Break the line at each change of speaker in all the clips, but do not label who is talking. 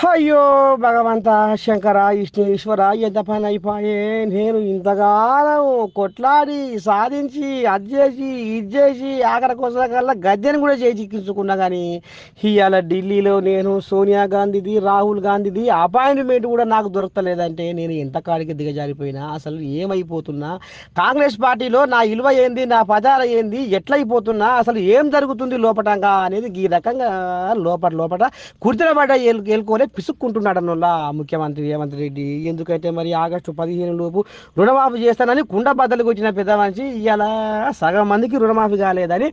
అయ్యో భగవంత శంకర విష్ణు ఈశ్వర ఎంత పని అయిపోయే నేను ఇంతకాలం కొట్లాడి సాధించి అది చేసి ఇది చేసి ఆఖరి కోసం కల్లా గద్దెని కూడా చేజిక్కించుకున్నా కానీ ఇవాళ ఢిల్లీలో నేను సోనియా గాంధీది రాహుల్ గాంధీది అపాయింట్మెంట్ కూడా నాకు దొరకలేదంటే నేను ఎంత కాడికి దిగజారిపోయినా అసలు ఏమైపోతున్నా? కాంగ్రెస్ పార్టీలో నా విలువ ఏంది నా పదాల ఏంది ఎట్లయిపోతున్నా అసలు ఏం జరుగుతుంది లోపటంగా అనేది ఈ రకంగా లోపట లోపట కుర్తిన పడ్డ పిసుక్కుంటున్నాడు అన్నోళ్ళ ముఖ్యమంత్రి రేవంత్ రెడ్డి. ఎందుకైతే మరి ఆగస్టు పదిహేను లోపు రుణమాఫీ చేస్తానని కుండ బద్దలు వచ్చిన పెద్ద మనిషి ఇవాళ సగం మందికి రుణమాఫీ కాలేదని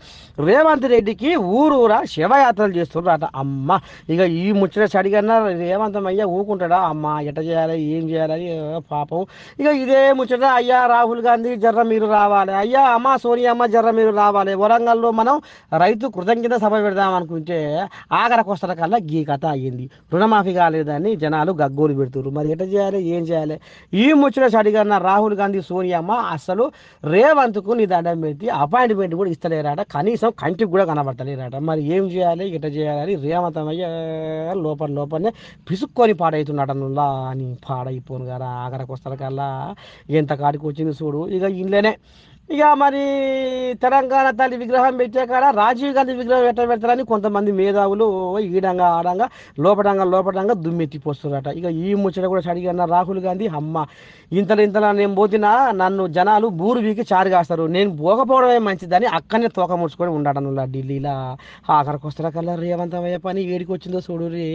రేవంత్ రెడ్డికి ఊరూరా శివయాత్రలు చేస్తున్నారట అమ్మ. ఇక ఈ ముచ్చట చడిగన్నా రేవంత్ అయ్యా ఊకుంటాడా? అమ్మ ఎట చేయాలి? ఏం చేయాలని పాపం. ఇక ఇదే ముచ్చట అయ్యా రాహుల్ గాంధీ జర్ర మీరు రావాలి. అయ్యా అమ్మ సోనియమ్మ జర్ర మీరు రావాలి. వరంగల్లో మనం రైతు కృతజ్ఞత సభ పెడదాం అనుకుంటే ఆఖరికి వస్తున్న కల్లా గీ కథ అయ్యింది. రుణమాఫీ కాలేదని జనాలు గగ్గోలు పెడుతున్నారు మరి ఎట చేయాలి? ఏం చేయాలి? ఈ ముచ్చట అడిగిన రాహుల్ గాంధీ సోనియామ్మ అసలు రేవంత్కు నీ దండం పెట్టి అపాయింట్మెంట్ కూడా ఇస్తలేరాట. కనీసం కంటికి కూడా కనబడతలేరాట. మరి ఏం చేయాలి? ఇట చేయాలని రేవంత్ అయ్య లోపల లోపలనే పిసుక్కొని పాడవుతున్నాడు అనులా అని పాడైపోను కదా ఆఖరికి వస్తారు కల్లా. ఎంత కాడికి వచ్చింది చూడు. ఇక ఇంట్లోనే ఇక మరి తెలంగాణ తల్లి విగ్రహం పెట్టే కాడ రాజీవ్ గాంధీ విగ్రహం ఎట్లా పెడతారని కొంతమంది మేధావులు ఈడంగా ఆడంగా లోపడంగా లోపడంగా దుమ్మెత్తిపోస్తున్నారట. ఇక ఈ ముచ్చట కూడా అడిగిన రాహుల్ గాంధీ అమ్మ ఇంతలో ఇంతలో నేను పోతినా నన్ను జనాలు బూరు వీకి చారు కాస్తారు. నేను పోకపోవడమే మంచిదని అక్కడనే తోక ముడుచుకొని ఉండడం ఢిల్లీలో. ఆఖరికి వస్తారా కల్లా రేవంతమయ్య పని ఏడికి వచ్చిందో చూడు రే